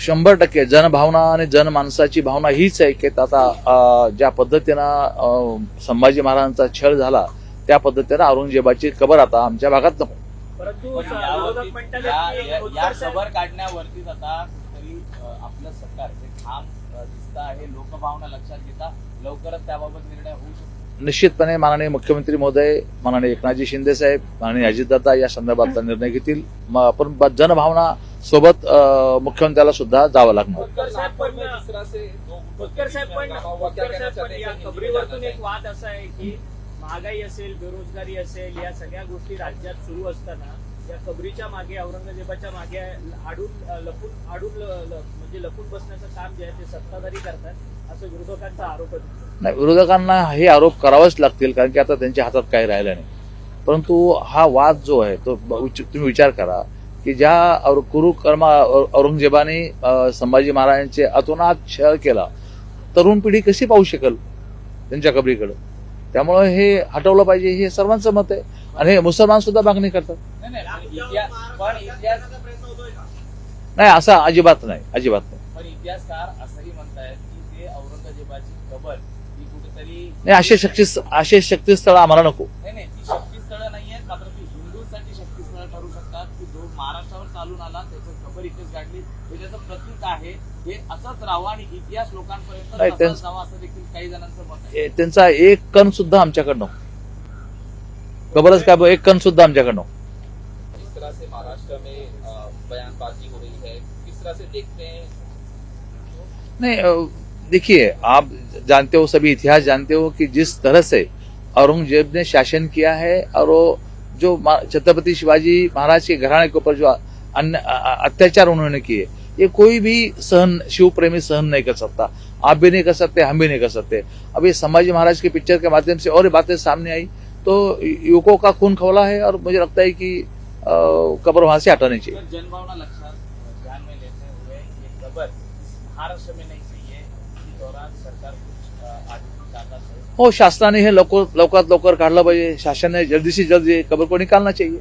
शंभर टक्के जनभावना आणि जनमानसाची भावना हीच आहे की आता ज्या पद्धतीनं संभाजी महाराजांचा छळ झाला त्या पद्धतीनं औरंगजेबाची कबर आता आमच्या भागात नको परंतु या काढण्यावरतीच आता तरी आपलं सरकार हे ठाम दिसत आहे लोकभावना लक्षात घेता लवकरच त्याबाबत निर्णय होऊ शकतो. निश्चितपणे माननीय मुख्यमंत्री महोदय माननीय एकनाथजी शिंदे साहेब माननीय अजितदादा या संदर्भातला निर्णय घेतील. म- पण ब- जनभावना सोबत मुख्यमंत्र्याला सुद्धा जावं लागणार. वाद असा आहे की महागाई असेल बेरोजगारी असेल या सगळ्या गोष्टी राज्यात सुरू असताना या खबरीच्या मागे औरंगजेबाच्या मागे आडून लपून आडून म्हणजे लपून बसण्याचं काम जे आहे ते सत्ताधारी करतात असं विरोधकांचा आरोप नाही विरोधकांना हे आरोप करावेच लागतील कारण की आता त्यांच्या हातात काही राहिलं नाही. परंतु हा वाद जो आहे तो तुम्ही विचार करा की ज्या कुरुकर्मा औरंगजेबाने संभाजी महाराजांचे अतोनात छळ केला तरुण पिढी कशी पाहू शकेल त्यांच्या कबरीकडे? त्यामुळे हे हटवलं पाहिजे हे सर्वांचं मत आहे. आणि हे मुसलमान सुद्धा मागणी करतात. नाही असं अजिबात नाही अजिबात नाही. पण इतिहासकार असंही म्हणतायत की ते औरंगजेबाची कबर ही कुठेतरी नाही असे शक्ती असे शक्तीस्थळ आम्हाला नको नाही नाही ती शक्तीस्थळ नाहीये मात्र ती हिंदूंसाठी शक्तीस्थळ ठरू शकतात की जो महाराष्ट्रावर चालून आला त्याचं खबर इथेच गाठली. हे त्याचं प्रतीक आहे. हे असंच राहावं आणि इतिहास लोकांपर्यंत जावा असं देखील काही जणांचं मत आहे. त्यांचा एक कण सुद्धा आमच्याकडे नको खबरच काय एक कण सुद्धा आमच्याकडे नको जिस तरह से महाराष्ट्र में बयानबाजी हो रही है किस तरह से देखते हैं? नहीं देखिए आप जानते हो सभी इतिहास जानते हो कि जिस तरह से औरंगजेब ने शासन किया है और वो जो छत्रपति शिवाजी महाराज के घराने के ऊपर जो अन्य अत्याचार उन्होंने किए ये कोई भी सहन शिव प्रेमी सहन नहीं कर सकता। आप भी नहीं कर सकते हम भी नहीं कर सकते। अब ये संभाजी महाराज के पिक्चर के माध्यम से और ये बातें सामने आई तो युवकों का खून खवला है और मुझे लगता है कि कब्र वहां से हटानी चाहिए। जनभावना लक्षण ध्यान में लेते हुए ये खबर महाराष्ट्र में नहीं चाहिए हो। शासनाने हे लवकर लवकरात लवकर काढलं पाहिजे. शासनाने जल्दी से जल्दी खबर को निकालना चाहिए.